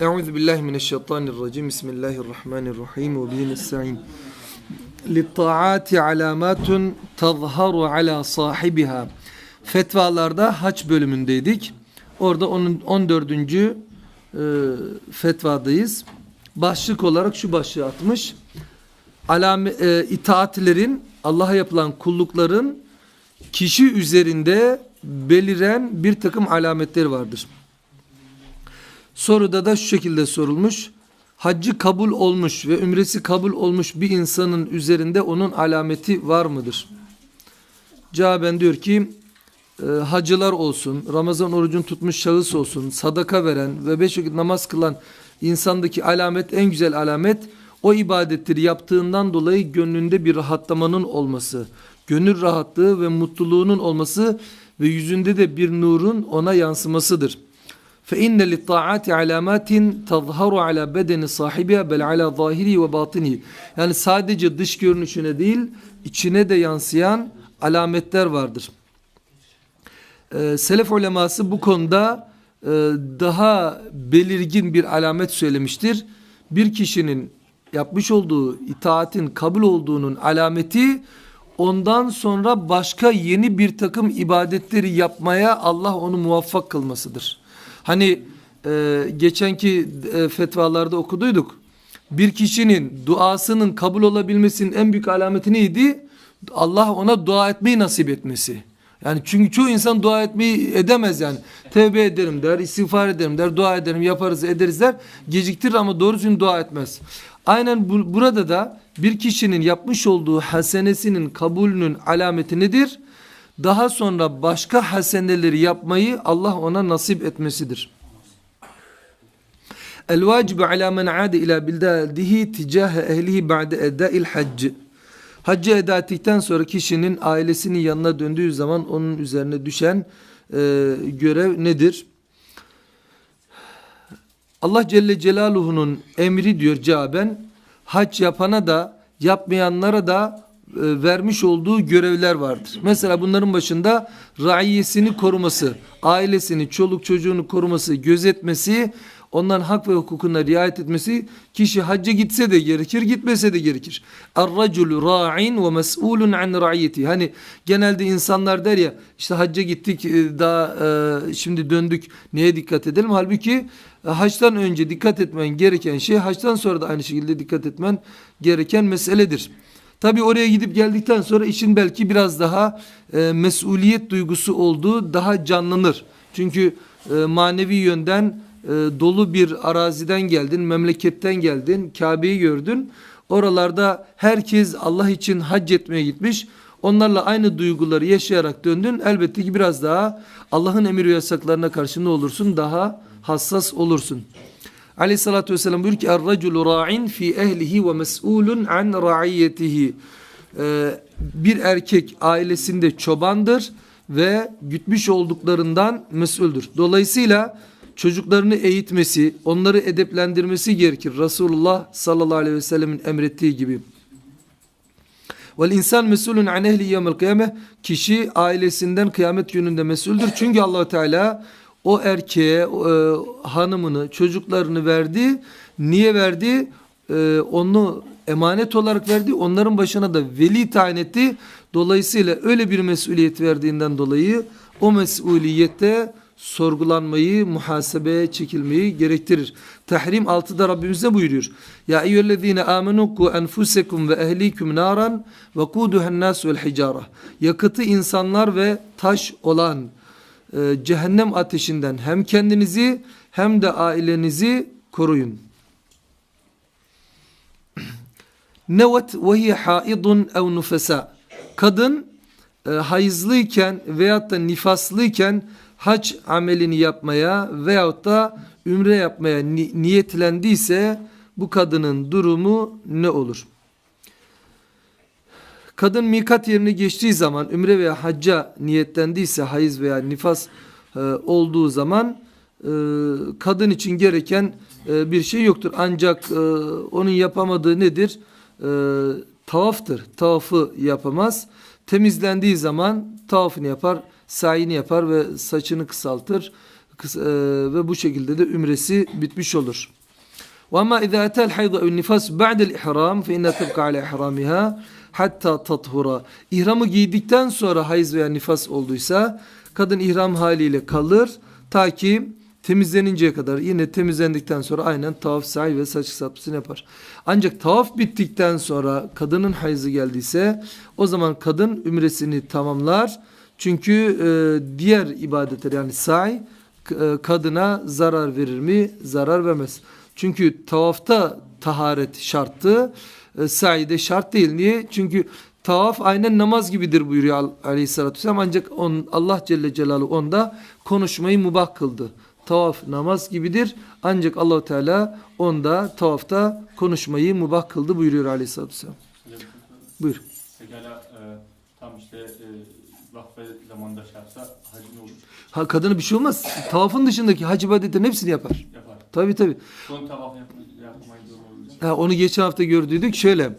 Euzu billahi mineşşeytanirracim. Bismillahirrahmanirrahim ve bihi nestaîn. Lit-taati alamatun tazharu ala sahibiha. Fetvalarda haç bölümündeydik. Orada onun 14. E, fetvadayız. Başlık olarak şu başlığı atmış. Alame, e, itaatlerin Allah'a yapılan kullukların kişi üzerinde beliren bir takım alametleri vardır. Soruda da şu şekilde sorulmuş. Haccı kabul olmuş ve ümresi kabul olmuş bir insanın üzerinde onun alameti var mıdır? Cevaben diyor ki e, hacılar olsun, Ramazan orucunu tutmuş şahıs olsun, sadaka veren ve beş vakit namaz kılan insandaki alamet en güzel alamet o ibadetleri yaptığından dolayı gönlünde bir rahatlamanın olması, gönül rahatlığı ve mutluluğunun olması ve yüzünde de bir nurun ona yansımasıdır. فإن للطاعات علامات تظهر على بدن صاحبها بل على ظاهره ve batini. Yani sadece dış görünüşüne değil, içine de yansıyan alametler vardır. Ee, Selef uleması bu konuda e, daha belirgin bir alamet söylemiştir. Bir kişinin yapmış olduğu itaatin kabul olduğunun alameti ondan sonra başka yeni bir takım ibadetleri yapmaya Allah onu muvaffak kılmasıdır. Hani e, geçenki e, fetvalarda okuduyduk. Bir kişinin duasının kabul olabilmesinin en büyük alameti neydi? Allah ona dua etmeyi nasip etmesi. Yani çünkü çoğu insan dua etmeyi edemez yani. Tevbe ederim der, istiğfar ederim der, dua ederim, yaparız, ederiz der. Geciktirir ama doğru düzgün dua etmez. Aynen bu, burada da bir kişinin yapmış olduğu hasenesinin kabulünün alameti nedir? Daha sonra başka haseneleri yapmayı Allah ona nasip etmesidir. El vacibu ala men ade ila bildadihi ticahe ehlihi ba'de eda'il hac. Haccı eda ettikten sonra kişinin ailesinin yanına döndüğü zaman onun üzerine düşen e, görev nedir? Allah Celle Celaluhu'nun emri diyor cevaben hac yapana da yapmayanlara da vermiş olduğu görevler vardır. Mesela bunların başında raiyesini koruması, ailesini, çoluk çocuğunu koruması, gözetmesi, onların hak ve hukukuna riayet etmesi kişi hacca gitse de gerekir, gitmese de gerekir. Er-raculu ra'in ve mes'ulun an ra'iyeti. Hani genelde insanlar der ya işte hacca gittik e, daha e, şimdi döndük neye dikkat edelim? Halbuki e, haçtan önce dikkat etmen gereken şey haçtan sonra da aynı şekilde dikkat etmen gereken meseledir. Tabi oraya gidip geldikten sonra işin belki biraz daha e, mesuliyet duygusu olduğu daha canlanır. Çünkü e, manevi yönden e, dolu bir araziden geldin, memleketten geldin, Kabe'yi gördün. Oralarda herkes Allah için hac etmeye gitmiş. Onlarla aynı duyguları yaşayarak döndün. Elbette ki biraz daha Allah'ın emir ve yasaklarına karşı ne olursun? Daha hassas olursun. Aleyhissalatü vesselam buyuruyor ki Er-raculu ra'in fi ehlihi ve mes'ulun an ra'iyetihi. Ee, bir erkek ailesinde çobandır ve gütmüş olduklarından mesuldür. Dolayısıyla çocuklarını eğitmesi, onları edeplendirmesi gerekir. Resulullah sallallahu aleyhi ve sellemin emrettiği gibi. Vel insan mesulun an ehli yevmel kıyame. Kişi ailesinden kıyamet gününde mesuldür. Çünkü allah Teala o erkeğe e, hanımını, çocuklarını verdi. Niye verdi? E, onu emanet olarak verdi. Onların başına da veli tayin etti. Dolayısıyla öyle bir mesuliyet verdiğinden dolayı o mesuliyette sorgulanmayı, muhasebeye çekilmeyi gerektirir. Tahrim 6'da Rabbimiz ne buyuruyor? Ya eyyühellezine amenu ku enfusekum ve ehlikum naran ve kuduhen nas vel hicara. Yakıtı insanlar ve taş olan e, cehennem ateşinden hem kendinizi hem de ailenizi koruyun. Nevet ve hiye haidun ev nufesa. Kadın e, hayızlıyken veyahut da nifaslıyken hac amelini yapmaya veyahut da ümre yapmaya ni niyetlendiyse bu kadının durumu ne olur? Kadın mikat yerini geçtiği zaman ümre veya hacca niyetlendiyse hayız veya nifas e, olduğu zaman e, kadın için gereken e, bir şey yoktur. Ancak e, onun yapamadığı nedir? E, tavaftır. Tavafı yapamaz. Temizlendiği zaman tavafını yapar, sayini yapar ve saçını kısaltır. Kıs- e, ve bu şekilde de ümresi bitmiş olur. وأما إذا أتى الحيض أو النفاس بعد الإحرام فإنها تبقى على إحرامها hatta tathura. İhramı giydikten sonra hayız veya nifas olduysa kadın ihram haliyle kalır ta ki temizleninceye kadar yine temizlendikten sonra aynen tavaf, sa'i ve saç kısaltmasını yapar. Ancak tavaf bittikten sonra kadının hayızı geldiyse o zaman kadın ümresini tamamlar. Çünkü e, diğer ibadetler yani sa'i e, kadına zarar verir mi? Zarar vermez. Çünkü tavafta taharet şarttı. E, Sa'ide şart değil. Niye? Çünkü tavaf aynen namaz gibidir buyuruyor Al- aleyhissalatü vesselam. Ancak on, Allah Celle Celaluhu onda konuşmayı mubah kıldı. Tavaf namaz gibidir. Ancak Allahu Teala onda tavafta konuşmayı mubah kıldı buyuruyor aleyhissalatü vesselam. Buyur. Pekala e, tam işte e, vakfe zamanında yapsa hacı ne olur? Ha, kadına bir şey olmaz. Tavafın dışındaki hac ibadetlerin hepsini yapar. Yapar. Tabi tabi. Son tavaf olur. Ha, onu geçen hafta gördüydük. Şöyle.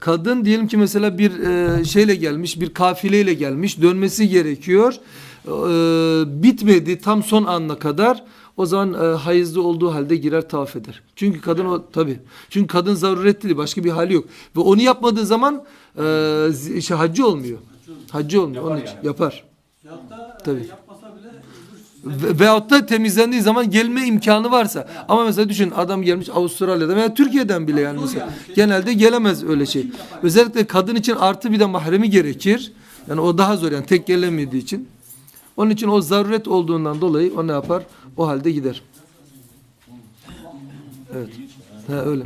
Kadın diyelim ki mesela bir e, şeyle gelmiş, bir kafileyle gelmiş, dönmesi gerekiyor. E, bitmedi tam son anına kadar. O zaman e, hayızlı olduğu halde girer tavaf eder. Çünkü kadın o tabi. Çünkü kadın zaruretli, başka bir hali yok. Ve onu yapmadığı zaman e, şey, hacı olmuyor. Hacı olmuyor. Yapar Onun için yani. yapar. Hatta Tabii. Ve, veyahut da temizlendiği zaman gelme imkanı varsa. Ama mesela düşün adam gelmiş Avustralya'dan veya Türkiye'den bile yani mesela. Genelde gelemez öyle şey. Özellikle kadın için artı bir de mahremi gerekir. Yani o daha zor yani tek gelemediği için. Onun için o zaruret olduğundan dolayı o ne yapar? O halde gider. Evet. Ha, öyle.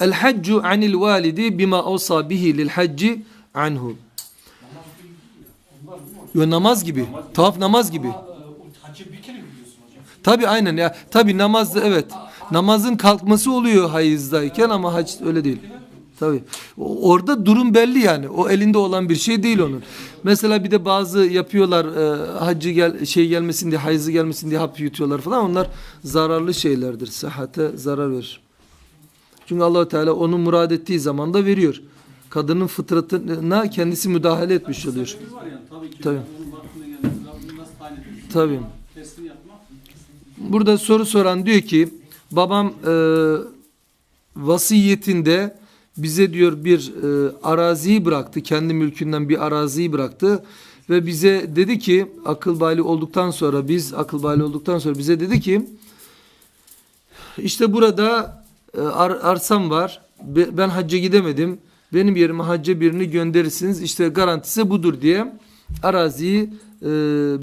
El haccu anil validi bima awsa bihi lil hacci anhu. Yo, namaz gibi. Tavaf namaz gibi. hacı bir kere mi gidiyorsun hocam? Tabi aynen ya. Tabi namazda evet. Namazın kalkması oluyor hayızdayken ama hac öyle değil. Tabi. Orada durum belli yani. O elinde olan bir şey değil onun. Mesela bir de bazı yapıyorlar e, hacı gel şey gelmesin diye, hayızı gelmesin diye hap yutuyorlar falan. Onlar zararlı şeylerdir. Sıhhate zarar verir. Çünkü Allahu Teala onu murad ettiği zaman da veriyor. Kadının fıtratına kendisi müdahale etmiş oluyor. Tabii. Tabii. Tabii. Burada soru soran diyor ki babam e, vasiyetinde bize diyor bir e, araziyi bıraktı. Kendi mülkünden bir araziyi bıraktı. Ve bize dedi ki akıl bali olduktan sonra biz akıl bali olduktan sonra bize dedi ki işte burada e, ar- arsam var. Be- ben hacca gidemedim. Benim yerime hacca birini gönderirsiniz. İşte garantisi budur diye araziyi e,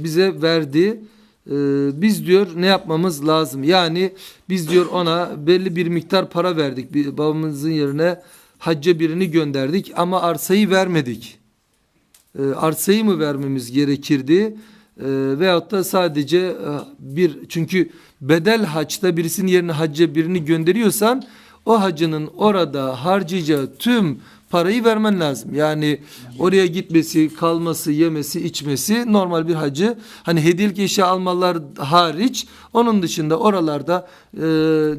bize verdi. E, biz diyor ne yapmamız lazım? Yani biz diyor ona belli bir miktar para verdik. Babamızın yerine hacca birini gönderdik ama arsayı vermedik. E, arsayı mı vermemiz gerekirdi? E, veyahut da sadece e, bir çünkü bedel haçta birisinin yerine hacca birini gönderiyorsan o hacının orada harcayacağı tüm parayı vermen lazım. Yani oraya gitmesi, kalması, yemesi, içmesi normal bir hacı. Hani hediyelik eşya almalar hariç onun dışında oralarda e,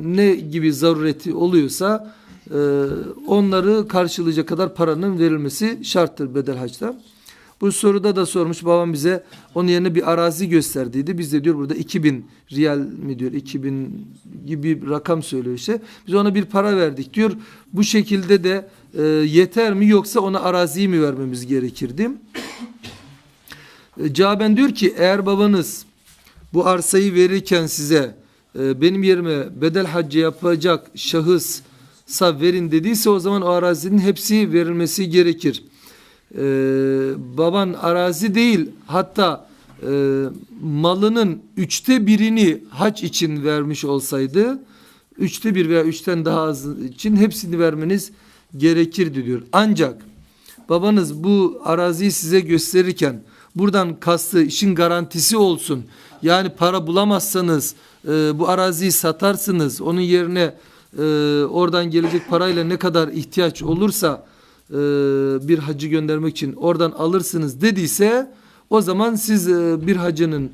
ne gibi zarureti oluyorsa e, onları karşılayacak kadar paranın verilmesi şarttır bedel haçta. Bu soruda da sormuş babam bize onun yerine bir arazi gösterdiydi. Biz de diyor burada 2000 riyal mi diyor 2000 gibi bir rakam söylüyor işte. Biz ona bir para verdik diyor. Bu şekilde de e, yeter mi yoksa ona araziyi mi vermemiz gerekirdi? E, cevaben diyor ki eğer babanız bu arsayı verirken size e, benim yerime bedel haccı yapacak şahıssa verin dediyse o zaman o arazinin hepsi verilmesi gerekir. Ee, baban arazi değil hatta e, malının üçte birini haç için vermiş olsaydı üçte bir veya üçten daha az için hepsini vermeniz gerekirdi diyor. Ancak babanız bu araziyi size gösterirken buradan kastı işin garantisi olsun. Yani para bulamazsanız e, bu araziyi satarsınız. Onun yerine e, oradan gelecek parayla ne kadar ihtiyaç olursa e, bir hacı göndermek için oradan alırsınız dediyse o zaman siz e, bir hacının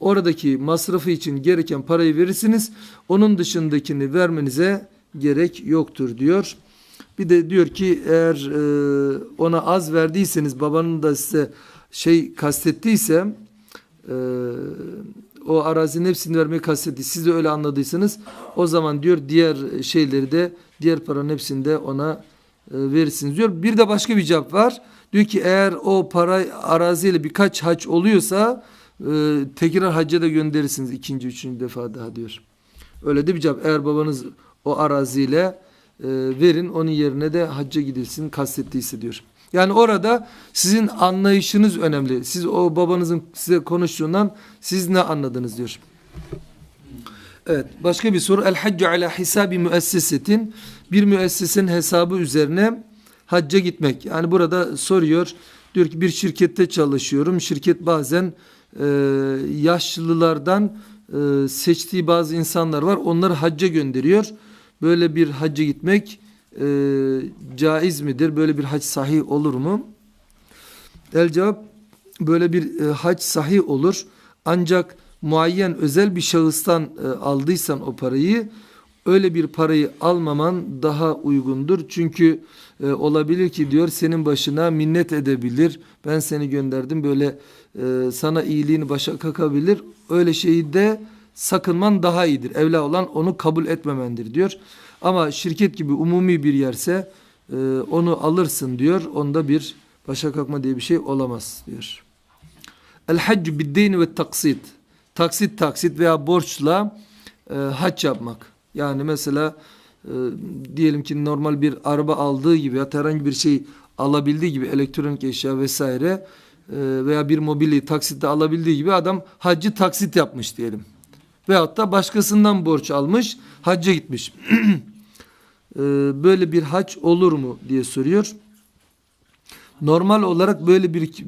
oradaki masrafı için gereken parayı verirsiniz. Onun dışındakini vermenize gerek yoktur diyor. Bir de diyor ki eğer e, ona az verdiyseniz babanın da size şey kastettiyse o arazinin hepsini vermeyi kastetti. Siz de öyle anladıysanız o zaman diyor diğer şeyleri de diğer paranın hepsini de ona verirsiniz diyor. Bir de başka bir cevap var. Diyor ki eğer o para araziyle birkaç hac oluyorsa e, tekrar hacca da gönderirsiniz ikinci, üçüncü defa daha diyor. Öyle de bir cevap. Eğer babanız o araziyle e, verin onun yerine de hacca gidilsin kastettiyse diyor. Yani orada sizin anlayışınız önemli. Siz o babanızın size konuştuğundan siz ne anladınız diyor. Evet başka bir soru. El haccu ala hisabi müessesetin bir müessesenin hesabı üzerine hacca gitmek. Yani burada soruyor. Diyor ki bir şirkette çalışıyorum. Şirket bazen e, yaşlılardan e, seçtiği bazı insanlar var. Onları hacca gönderiyor. Böyle bir hacca gitmek e, caiz midir? Böyle bir hac sahih olur mu? El cevap böyle bir e, hac sahih olur. Ancak muayyen özel bir şahıstan e, aldıysan o parayı öyle bir parayı almaman daha uygundur. Çünkü e, olabilir ki diyor senin başına minnet edebilir. Ben seni gönderdim böyle e, sana iyiliğini başa kakabilir. Öyle şeyi de sakınman daha iyidir. Evla olan onu kabul etmemendir diyor. Ama şirket gibi umumi bir yerse e, onu alırsın diyor. Onda bir başa kalkma diye bir şey olamaz diyor. El haccu biddeyni ve taksit. Taksit taksit veya borçla e, hac yapmak. Yani mesela e, diyelim ki normal bir araba aldığı gibi ya herhangi bir şey alabildiği gibi elektronik eşya vesaire e, veya bir mobilya taksitte alabildiği gibi adam haccı taksit yapmış diyelim. Veyahut da başkasından borç almış hacca gitmiş. E, böyle bir hac olur mu diye soruyor. Normal olarak böyle bir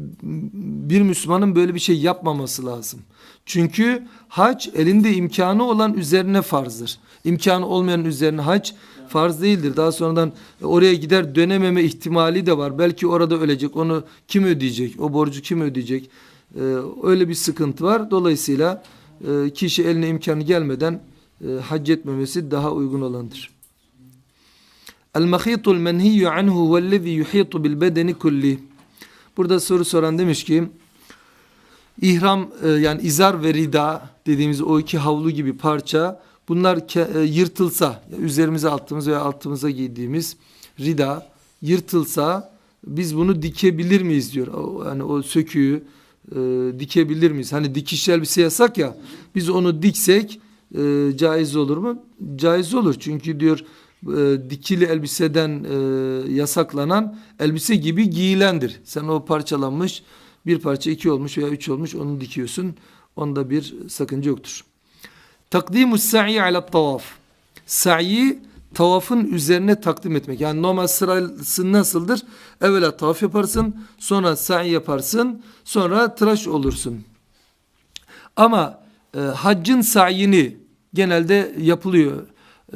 bir Müslümanın böyle bir şey yapmaması lazım. Çünkü hac elinde imkanı olan üzerine farzdır. İmkanı olmayan üzerine hac farz değildir. Daha sonradan oraya gider dönememe ihtimali de var. Belki orada ölecek. Onu kim ödeyecek? O borcu kim ödeyecek? Ee, öyle bir sıkıntı var. Dolayısıyla e, kişi eline imkanı gelmeden e, hac etmemesi daha uygun olandır. El-mahitul menhiyyu anhu vellezî yuhitu bil bedeni kulli. Burada soru soran demiş ki ihram e, yani izar ve rida dediğimiz o iki havlu gibi parça bunlar e, yırtılsa üzerimize attığımız veya altımıza giydiğimiz rida yırtılsa biz bunu dikebilir miyiz diyor. Yani o söküğü e, dikebilir miyiz? Hani dikiş elbise yasak ya biz onu diksek e, caiz olur mu? Caiz olur çünkü diyor e, dikili elbiseden e, yasaklanan elbise gibi giyilendir. Sen o parçalanmış bir parça iki olmuş veya üç olmuş onu dikiyorsun. Onda bir sakınca yoktur. Takdimu sa'i ala tavaf. Sa'i tavafın üzerine takdim etmek. Yani normal sırası nasıldır? Evvela tavaf yaparsın, sonra sa'i yaparsın, sonra tıraş olursun. Ama e, haccın sa'yini genelde yapılıyor.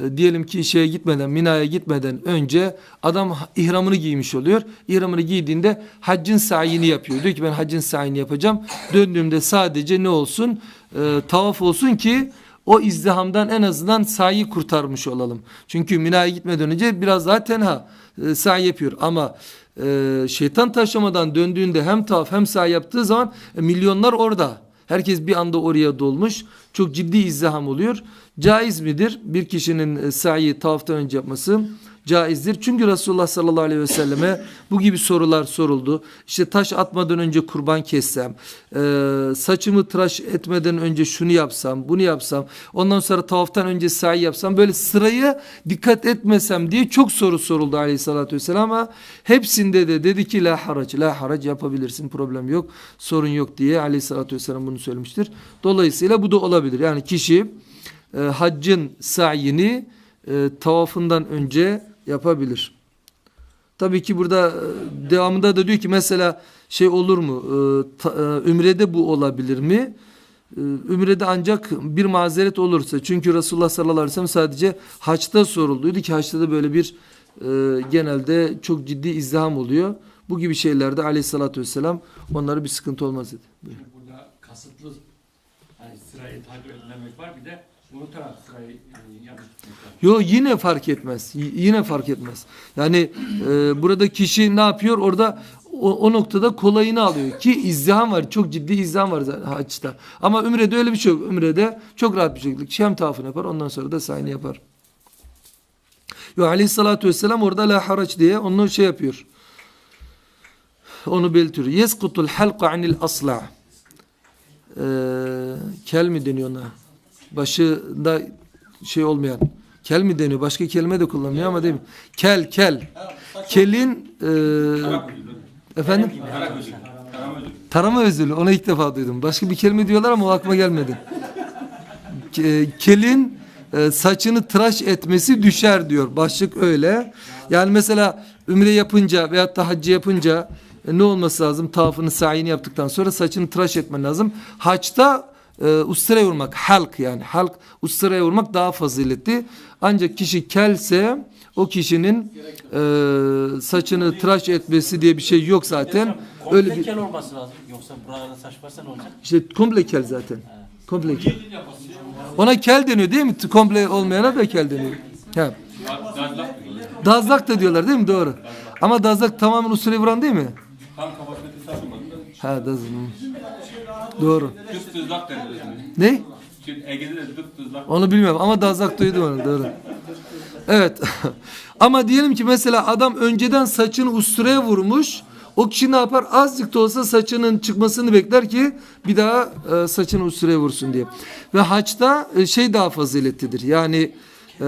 E, diyelim ki şeye gitmeden, Mina'ya gitmeden önce adam ihramını giymiş oluyor. İhramını giydiğinde haccın sa'yini yapıyor. Diyor ki ben haccın sa'yini yapacağım. Döndüğümde sadece ne olsun? E, tavaf olsun ki o izdihamdan en azından sa'i kurtarmış olalım. Çünkü Mina'ya gitmeden önce biraz daha tenha e, sa'i yapıyor. Ama e, şeytan taşlamadan döndüğünde hem tavaf hem sa'i yaptığı zaman e, milyonlar orada. Herkes bir anda oraya dolmuş. Çok ciddi izdiham oluyor. Caiz midir? Bir kişinin e, sa'i tavaftan önce yapması caizdir. Çünkü Resulullah sallallahu aleyhi ve selleme bu gibi sorular soruldu. İşte taş atmadan önce kurban kessem, e, saçımı tıraş etmeden önce şunu yapsam, bunu yapsam, ondan sonra tavaftan önce sa'i yapsam, böyle sırayı dikkat etmesem diye çok soru soruldu aleyhissalatü vesselam ama hepsinde de dedi ki la harac, la harac yapabilirsin, problem yok, sorun yok diye aleyhissalatü vesselam bunu söylemiştir. Dolayısıyla bu da olabilir. Yani kişi e, haccın sa'yini e, tavafından önce yapabilir. Tabii ki burada e, devamında da diyor ki mesela şey olur mu? E, e, ümrede bu olabilir mi? Ümrede ancak bir mazeret olursa. Çünkü Resulullah sallallahu aleyhi ve sellem sadece haçta sorulduydu ki haçta da böyle bir genelde çok ciddi izdiham oluyor. Bu gibi şeylerde aleyhissalatü vesselam onlara bir sıkıntı olmaz dedi. Buyurun. Burada kasıtlı hani sırayı takip etmemek var bir de Yo yine fark etmez. Yine fark etmez. Yani e, burada kişi ne yapıyor? Orada o, o noktada kolayını alıyor ki izdiham var. Çok ciddi izdiham var zaten haçta. Ama Ümre'de öyle bir şey yok. Ümre'de çok rahat bir şekilde şem tavafını yapar. Ondan sonra da sayını yapar. Yo aleyhissalatü vesselam orada la haraç diye onu şey yapıyor. Onu belirtiyor. Yeskutul halqa anil asla. Ee, kel mi deniyor ona? Başında şey olmayan. Kel mi deniyor? Başka kelime de kullanılıyor ama değil mi? Kel, kel. Kelin e, efendim tarama özürlü. Onu ilk defa duydum. Başka bir kelime diyorlar ama o aklıma gelmedi. Ke- Kelin e, saçını tıraş etmesi düşer diyor. Başlık öyle. Yani mesela ümre yapınca veyahut da haccı yapınca e, ne olması lazım? Tavafını sayini yaptıktan sonra saçını tıraş etmen lazım. Haçta e, usturaya vurmak, halk yani halk usturaya vurmak daha faziletli. Ancak kişi kelse o kişinin e, saçını tıraş etmesi diye bir şey yok zaten. Öyle bir kel olması lazım. Yoksa buralarda saç varsa ne olacak? işte komple kel zaten. Komple kel. Ona kel deniyor değil mi? Komple olmayana da kel deniyor. Ha. Dazlak da diyorlar değil mi? Doğru. Ama dazlak tamamen usule vuran değil mi? Tam da. Ha dazlak. Doğru. Tızlak denir. Ne? Ege'de de. Onu bilmiyorum ama dazlak duydum onu. Doğru. Evet. ama diyelim ki mesela adam önceden saçını usturaya vurmuş. O kişi ne yapar? Azıcık da olsa saçının çıkmasını bekler ki bir daha e, saçını usturaya vursun diye. Ve haçta e, şey daha faziletlidir. Yani e,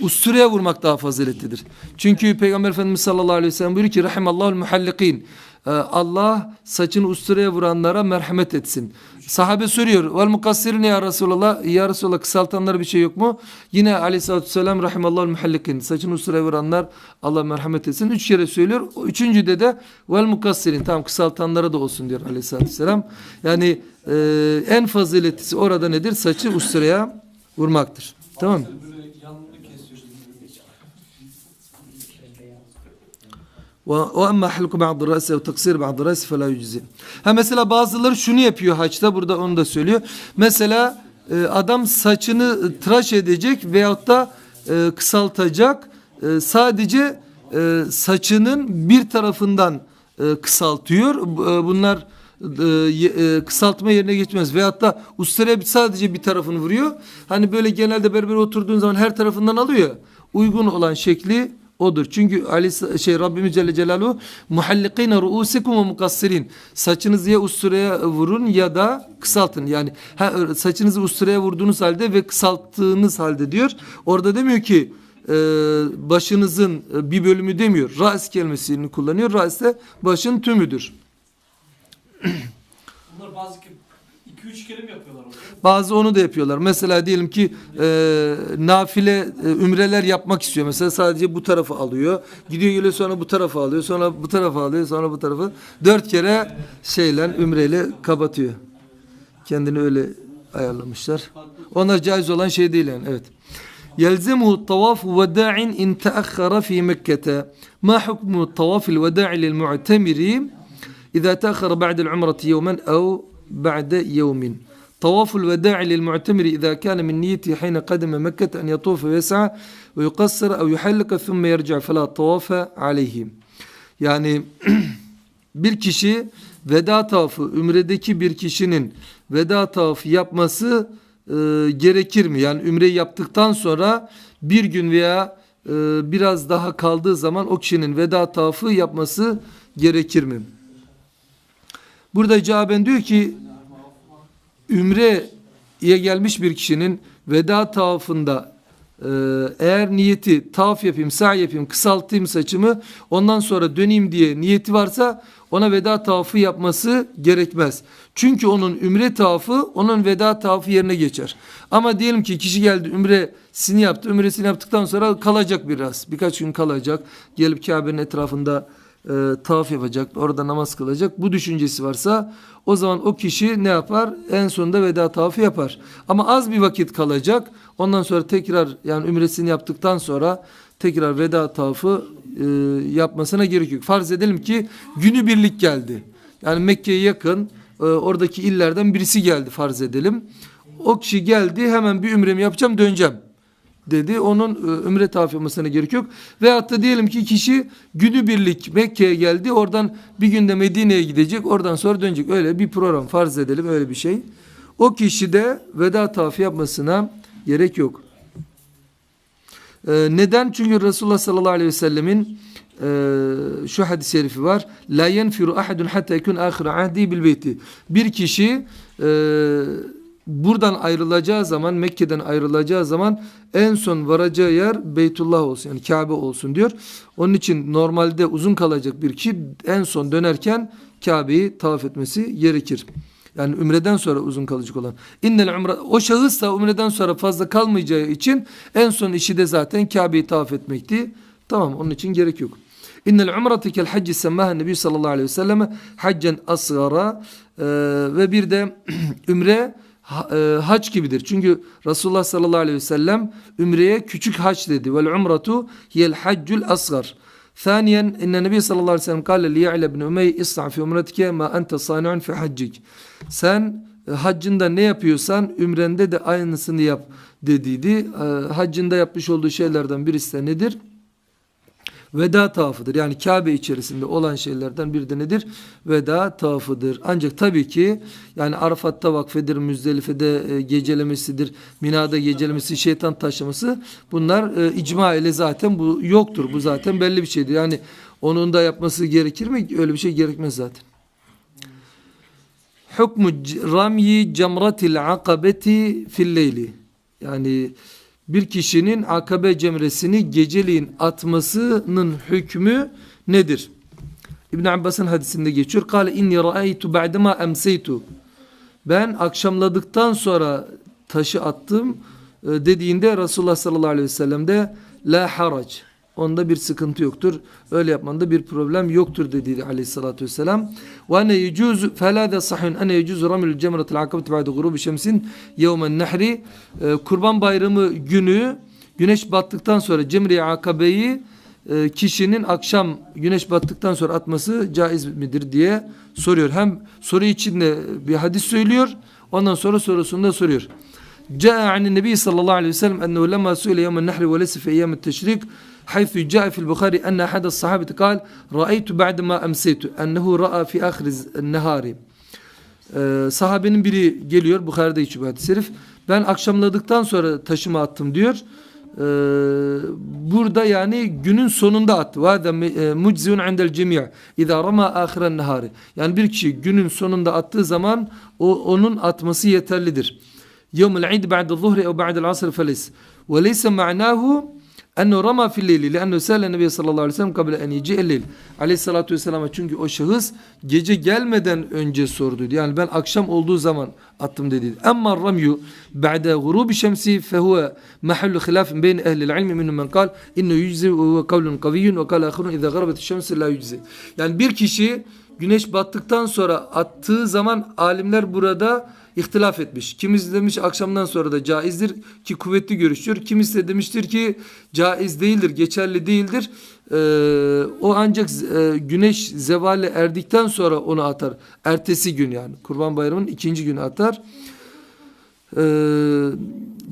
usturaya vurmak daha faziletlidir. Çünkü Peygamber Efendimiz sallallahu aleyhi ve sellem buyuruyor ki Rahimallahu muhallikin. E, Allah saçını usturaya vuranlara merhamet etsin. Sahabe soruyor. Vel mukassirin ya Resulallah. Ya Resulallah kısaltanlara bir şey yok mu? Yine aleyhissalatü vesselam Rahimallahu muhallikin. Saçını usturaya vuranlar Allah merhamet etsin. Üç kere söylüyor. Üçüncüde de vel mukassirin. Tamam kısaltanlara da olsun diyor aleyhissalatü vesselam. Yani e, en faziletlisi orada nedir? Saçı usturaya vurmaktır. Tamam mı? وأما حلق بعض الرأس أو تقصير بعض الرأس فلا يجزي. Ha mesela bazıları şunu yapıyor haçta burada onu da söylüyor. Mesela e, adam saçını tıraş edecek veyahut da e, kısaltacak. E, sadece e, saçının bir tarafından e, kısaltıyor. Bu- e, Bunlar e, ye- e, kısaltma yerine geçmez. Veyahut da ustere sadece bir tarafını vuruyor. Hani böyle genelde berber oturduğun zaman her tarafından alıyor. ya. Uygun olan şekli odur. Çünkü Ali şey Rabbimiz Celle Celaluhu muhallikine ruusikum ve mukassirin. Saçınızı ya usturaya vurun ya da kısaltın. Yani ha, saçınızı usturaya vurduğunuz halde ve kısalttığınız halde diyor. Orada demiyor ki e, başınızın e, bir bölümü demiyor. Ras kelimesini kullanıyor. Ras de başın tümüdür. Bunlar bazı 2-3 kere mi yapıyorlar orada? Bazı onu da yapıyorlar. Mesela diyelim ki e, nafile e, ümreler yapmak istiyor. Mesela sadece bu tarafı alıyor. Gidiyor geliyor sonra bu tarafı alıyor. Sonra bu tarafı alıyor. Sonra bu tarafı. Dört kere şeyle ümreyle kapatıyor. Kendini öyle ayarlamışlar. Onlar caiz olan şey değil yani. Evet. يلزمه الطواف وداع إن تأخر في مكة ما حكم الطواف الوداع للمعتمر إذا تأخر بعد العمرة يوما أو بعد يوم طواف الوداع للمعتمر إذا كان من نيته حين قدم مكة أن يطوف ويسعى ويقصر أو يحلق ثم يرجع فلا طواف عليه يعني bir kişi veda tavafı ümredeki bir kişinin veda tavafı yapması e, gerekir mi? Yani ümreyi yaptıktan sonra bir gün veya e, biraz daha kaldığı zaman o kişinin veda tavafı yapması gerekir mi? Burada cevaben diyor ki ümreye gelmiş bir kişinin veda tavafında e, eğer niyeti tavaf yapayım, sağ yapayım, kısaltayım saçımı ondan sonra döneyim diye niyeti varsa ona veda tavafı yapması gerekmez. Çünkü onun ümre tavafı onun veda tavafı yerine geçer. Ama diyelim ki kişi geldi ümresini yaptı. Ümresini yaptıktan sonra kalacak biraz. Birkaç gün kalacak. Gelip Kabe'nin etrafında e, tavaf yapacak, orada namaz kılacak. Bu düşüncesi varsa o zaman o kişi ne yapar? En sonunda veda tavafı yapar. Ama az bir vakit kalacak. Ondan sonra tekrar yani ümresini yaptıktan sonra tekrar veda tavafı e, yapmasına gerek yok. Farz edelim ki günü birlik geldi. Yani Mekke'ye yakın e, oradaki illerden birisi geldi farz edelim. O kişi geldi hemen bir ümremi yapacağım döneceğim. Dedi. Onun e, ümre tavaf yapmasına gerek yok. Veyahut da diyelim ki kişi günübirlik Mekke'ye geldi. Oradan bir günde Medine'ye gidecek. Oradan sonra dönecek. Öyle bir program farz edelim öyle bir şey. O kişi de veda tavafı yapmasına gerek yok. Ee, neden? Çünkü Resulullah sallallahu aleyhi ve sellemin e, şu hadis-i şerifi var. La yenfiru ahadun hatta yekun ahir ahdi bil beyti. Bir kişi e, buradan ayrılacağı zaman Mekke'den ayrılacağı zaman en son varacağı yer Beytullah olsun yani Kabe olsun diyor. Onun için normalde uzun kalacak bir kişi en son dönerken Kabe'yi tavaf etmesi gerekir. Yani ümreden sonra uzun kalıcı olan. İnnel umre o şahıs da ümreden sonra fazla kalmayacağı için en son işi de zaten Kabe'yi tavaf etmekti. Tamam onun için gerek yok. İnnel umrete kel hacci semmaha Nebi sallallahu aleyhi ve selleme haccen asgara Ee, ve bir de ümre e, hac gibidir. Çünkü Resulullah sallallahu aleyhi ve sellem ümreye küçük hac dedi. Vel umratu yel haccul asgar. Thaniyen enne nebi sallallahu aleyhi ve sellem kâle liya'le bin Ümey is'a fi umretike ma ente sani'un fi haccik. Sen e, haccında ne yapıyorsan ümrende de aynısını yap dediydi. E, haccında yapmış olduğu şeylerden birisi de nedir? Veda tavafıdır. Yani Kabe içerisinde olan şeylerden biri de nedir? Veda tavafıdır. Ancak tabii ki yani Arafat'ta vakfedir, Müzdelife'de e, gecelemesidir, Mina'da gecelemesi, şeytan taşlaması bunlar e, icma ile zaten bu yoktur. Bu zaten belli bir şeydir. Yani onun da yapması gerekir mi? Öyle bir şey gerekmez zaten. Hukmu c- ramyi cemratil akabeti fil leyli. Yani bir kişinin akabe cemresini geceliğin atmasının hükmü nedir? İbn Abbas'ın hadisinde geçiyor. Kale inni ra'aytu ba'dema emseytu. Ben akşamladıktan sonra taşı attım e, dediğinde Resulullah sallallahu aleyhi ve sellem de la harac. Onda bir sıkıntı yoktur. Öyle yapmanda bir problem yoktur dedi aleyhissalatü vesselam. Ve ene yecuzu felâde sahihun ene yecuzu ramil cemretil akabeti ba'de gurubi şemsin yevmen nehri. E, Kurban bayramı günü güneş battıktan sonra cemre-i akabeyi e, kişinin akşam güneş battıktan sonra atması caiz midir diye soruyor. Hem soru içinde bir hadis söylüyor. Ondan sonra sorusunda soruyor. جاء عن النبي صلى الله عليه وسلم أنه لما سئل يوم النحر وليس في أيام التشريق حيث جاء في البخاري أن أحد الصحابة قال رأيت بعدما أمسيت أنه رأى في آخر النهار Ee, sahabenin biri geliyor Bukhari'de içi bu hadis-i şerif. Ben akşamladıktan sonra taşımı attım diyor. Ee, burada yani günün sonunda attı. Vâde muczun indel cemi' idâ rama ahiren nehari. Yani bir kişi günün sonunda attığı zaman o onun atması yeterlidir. Yevmel id ba'de zuhri ev ba'de asr felis. Ve leyse ma'nahu ennu rama fil leyli leannu sâle nebiye sallallahu aleyhi ve sellem kabile en yeci elleyl. Aleyhissalatu vesselam'a çünkü o şahıs gece gelmeden önce sordu. Yani ben akşam olduğu zaman attım dedi. Amma ramyu ba'de gurubi şemsi fehuve mahallu khilafin beyn ehli ilmi minhum men kal innu yüczi ve kavlun kaviyyun ve kal ahirun idha garabet şemsi la yüczi. Yani bir kişi güneş battıktan sonra attığı zaman alimler burada ihtilaf etmiş. Kimisi demiş akşamdan sonra da caizdir ki kuvvetli görüşüyor. Kimisi de demiştir ki caiz değildir, geçerli değildir. Ee, o ancak e, güneş zevale erdikten sonra onu atar. Ertesi gün yani Kurban Bayramı'nın ikinci günü atar. Ee,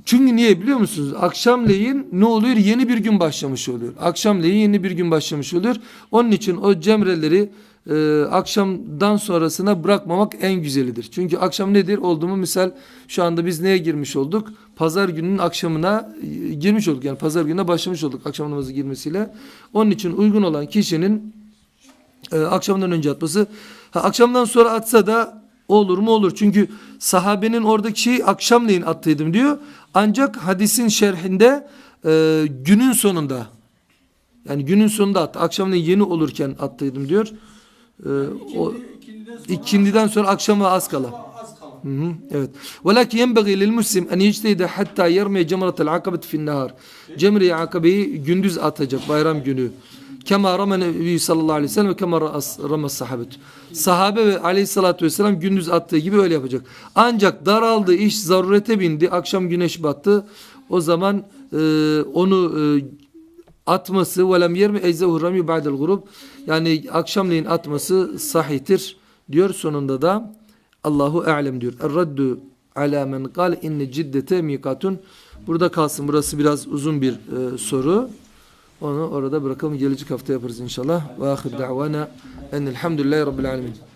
çünkü niye biliyor musunuz? Akşamleyin ne oluyor? Yeni bir gün başlamış oluyor. Akşamleyin yeni bir gün başlamış oluyor. Onun için o cemreleri e, akşamdan sonrasına bırakmamak en güzelidir. Çünkü akşam nedir? Olduğumu misal şu anda biz neye girmiş olduk? Pazar gününün akşamına e, girmiş olduk. Yani pazar gününe başlamış olduk akşam namazı girmesiyle. Onun için uygun olan kişinin e, akşamdan önce atması. Ha, akşamdan sonra atsa da olur mu olur. Çünkü sahabenin oradaki şeyi akşamleyin attıydım diyor. Ancak hadisin şerhinde e, günün sonunda yani günün sonunda attı. Akşamleyin yeni olurken attıydım diyor. E, o ikindiden sonra akşama az kala. Hı hı, evet. Velakin yenbagî lil muslim en yectehide hatta yermeye cemratel akabet fin nahar. Cemre-i akabeyi gündüz atacak bayram günü. Kema rama nebi sallallahu aleyhi ve sellem ve kema rama sahabet. Sahabe ve aleyhissalatü vesselam gündüz attığı gibi öyle yapacak. Ancak daraldı, iş zarurete bindi, akşam güneş battı. O zaman e, onu e, atması ve lem yermi eczehu rami ba'del gurub yani akşamleyin atması sahihtir diyor sonunda da Allahu alem diyor. Er-raddu ala men kal inne ciddete mikatun. Burada kalsın. Burası biraz uzun bir e, soru. Onu orada bırakalım. Gelecek hafta yaparız inşallah. Ve ahir da'vana enelhamdülillahi rabbil alemin.